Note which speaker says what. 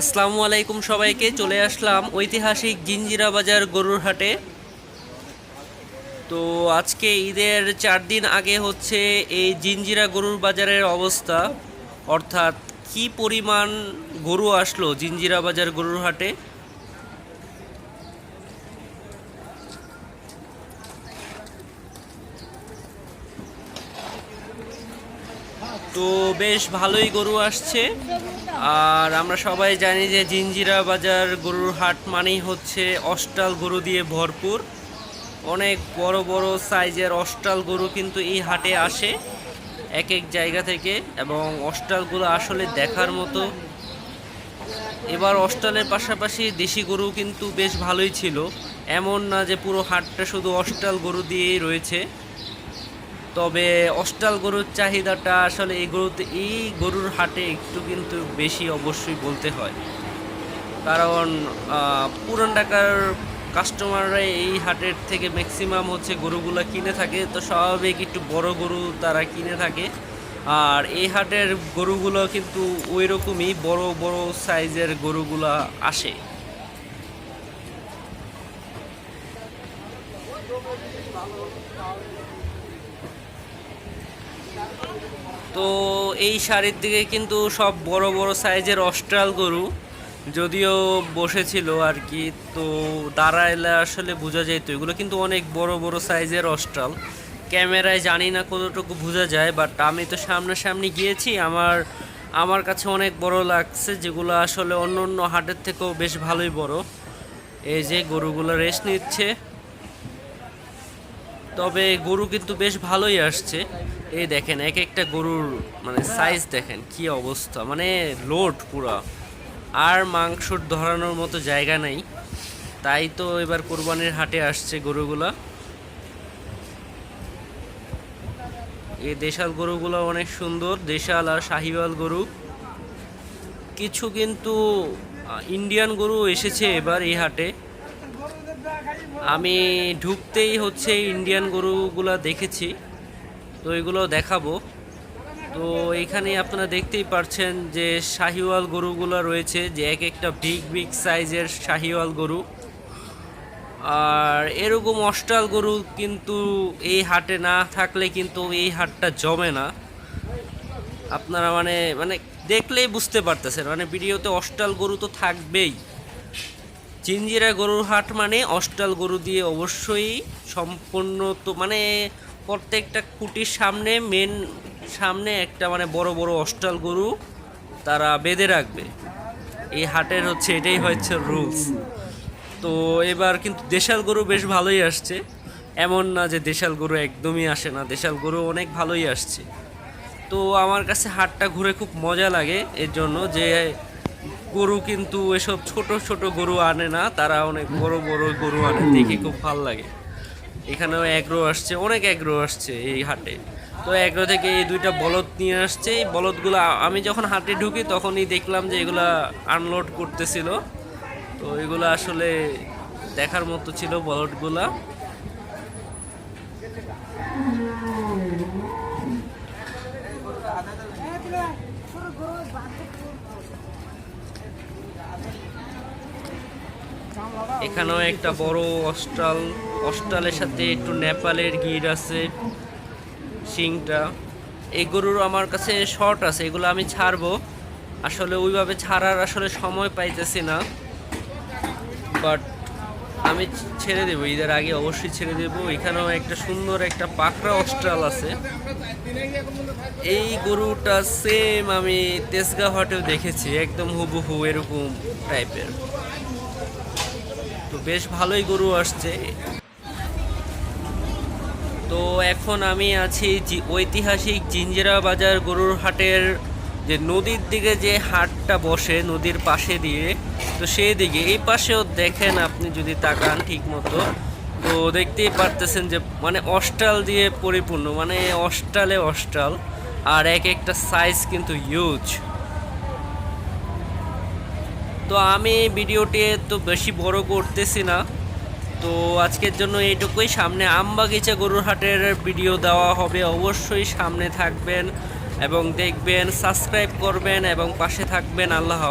Speaker 1: আসসালামু আলাইকুম সবাইকে, চলে আসলাম ঐতিহাসিক জিঞ্জিরা বাজার গরুর হাটে। তো আজকে ঈদের চার দিন আগে হচ্ছে এই জিঞ্জিরা গরুর বাজারের অবস্থা। অর্থাৎ কি পরিমাণ গরু আসলো জিঞ্জিরা বাজার গরুর হাটে? তো বেশ ভালোই গরু আসছে। আর আমরা সবাই জানি যে জিঞ্জিরা বাজার গরুর হাট মানেই হচ্ছে অষ্টাল গরু দিয়ে ভরপুর। অনেক বড় বড় সাইজের অষ্টাল গরু কিন্তু এই হাটে আসে এক এক জায়গা থেকে এবং অষ্টালগুলো আসলে দেখার মতো। এবার অষ্টালের পাশাপাশি দেশি গরু কিন্তু বেশ ভালোই ছিল। এমন না যে পুরো হাটটা শুধু অষ্টাল গরু দিয়েই রয়েছে। তবে অষ্টাল গরুর চাহিদাটা আসলে এই গরুতে, এই গরুর হাটে একটু কিন্তু বেশি অবশ্যই বলতে হয়। কারণ পুরান ঢাকার কাস্টমাররা এই হাটের থেকে ম্যাক্সিমাম হচ্ছে গরুগুলো কিনে থাকে। তো স্বাভাবিক একটু বড় গরু তারা কিনে থাকে। আর এই হাটের গরুগুলো কিন্তু ওই রকমই বড় বড় সাইজের গরুগুলা আসে। তো এই শাড়ির দিকে কিন্তু সব বড় বড় সাইজের অস্ট্রাল গরু যদিও বসেছিল আর কি, তো দাঁড়াইলে আসলে বোঝা যেত এগুলো কিন্তু অনেক বড় বড় সাইজের অস্ট্রাল। ক্যামেরায় জানি না কতটুকু বোঝা যায় বাট আমি তো সামনাসামনি গিয়েছি। আমার আমার কাছে অনেক বড় লাগছে, যেগুলো আসলে অন্য অন্য হাটের থেকেও বেশ ভালোই বড়। এই যে গরুগুলো রেস্ট নিচ্ছে। তবে গরু কিন্তু বেশ ভালোই আসছে। এই দেখেন, এক একটা গরুর মানে সাইজ দেখেন, কি অবস্থা। মানে লোড পুরা। আর মাংস ধরানোর মতো জায়গা নেই। তাই তো এবার কোরবানির হাটে আসছে গরুগুলা। এই দেশাল গরুগুলো অনেক সুন্দর। দেশাল আর শাহিওয়াল গরু। কিছু কিন্তু ইন্ডিয়ান গরু এসেছে এবার এই হাটে। আমি ঢুকতেই হচ্ছে ইন্ডিয়ান গরুগুলা দেখেছি। তো এগুলো দেখাবো। তো এখানে আপনারা দেখতেই পারছেন যে শাহিওয়াল গরুগুলো রয়েছে, যে এক একটা বিগ বিগ সাইজের শাহিওয়াল গরু। আর এরকম অষ্টাল গরু কিন্তু এই হাটে না থাকলে কিন্তু এই হাটটা জমে না। আপনারা মানে মানে দেখলেই বুঝতে পারতেছেন মানে ভিডিওতে অষ্টাল গরু তো থাকবেই। চিঞ্জিরা গরুর হাট মানে অষ্টাল গরু দিয়ে অবশ্যই সম্পূর্ণ তো মানে প্রত্যেকটা কুটির সামনে মেন সামনে একটা মানে বড় বড় অষ্টাল গরু তারা বেঁধে রাখবে। এই হাটের হচ্ছে এটাই হচ্ছে রুলস তো এবার কিন্তু দেশাল গরু বেশ ভালোই আসছে। এমন না যে দেশাল গরু একদমই আসে না, দেশাল গরু অনেক ভালোই আসছে। তো আমার কাছে হাটটা ঘুরে খুব মজা লাগে এর জন্য যে গরু কিন্তু এসব ছোট ছোট গরু আনে না তারা অনেক বড় বড় গরু আনে দেখে খুব ভালো লাগে। এখানেও এগ্রো আসছে অনেক এগ্রো আসছে এই হাটে। তো এগ্রো থেকে এই দুইটা বলদ নিয়ে আসছে এই বলদগুলো আমি যখন হাটে ঢুকি তখনই দেখলাম যে এগুলা আনলোড করতেছিল। তো এগুলো আসলে দেখার মতো ছিল বলদগুলা। এখানেও একটা বড় অস্ট্রাল, অস্ট্রালের সাথে একটু নেপালের গির আছে, শিংটা। এই গরুর আমার কাছে শর্ট আছে, এগুলো আমি ছাড়বো। আসলে ওইভাবে ছাড়ার আসলে সময় পাইতেছি না। বাট আমি ছেড়ে দেবো, ঈদের আগে অবশ্যই ছেড়ে দেবো। এখানেও একটা সুন্দর একটা পাকড়া অস্ট্রাল আছে। এই গরুটা সেম আমি তেজগাঁ হাটেও দেখেছি, একদম হুবহু এরকম টাইপের তো বেশ ভালোই গরু আসছে। তো এখন আমি আছি ঐতিহাসিক জিঞ্জিরা বাজার গরুর হাটের যে নদীর দিকে যে হাটটা বসে, নদীর পাশে দিয়ে। তো সেই দিকে এই পাশেও দেখেন আপনি যদি তাকান ঠিক মতো তো দেখতেই পারতেছেন যে মানে অস্টাল দিয়ে পরিপূর্ণ মানে অস্টালে অস্টাল আর এক একটা সাইজ কিন্তু ইউজ তো আমি ভিডিওটি তো বেশি বড় করতেছি না। তো আজকের জন্য এইটুকুই। সামনে আমবাগিচা গরুর হাটের ভিডিও দেওয়া হবে। অবশ্যই সামনে থাকবেন এবং দেখবেন, সাবস্ক্রাইব করবেন এবং পাশে থাকবেন। আল্লাহ।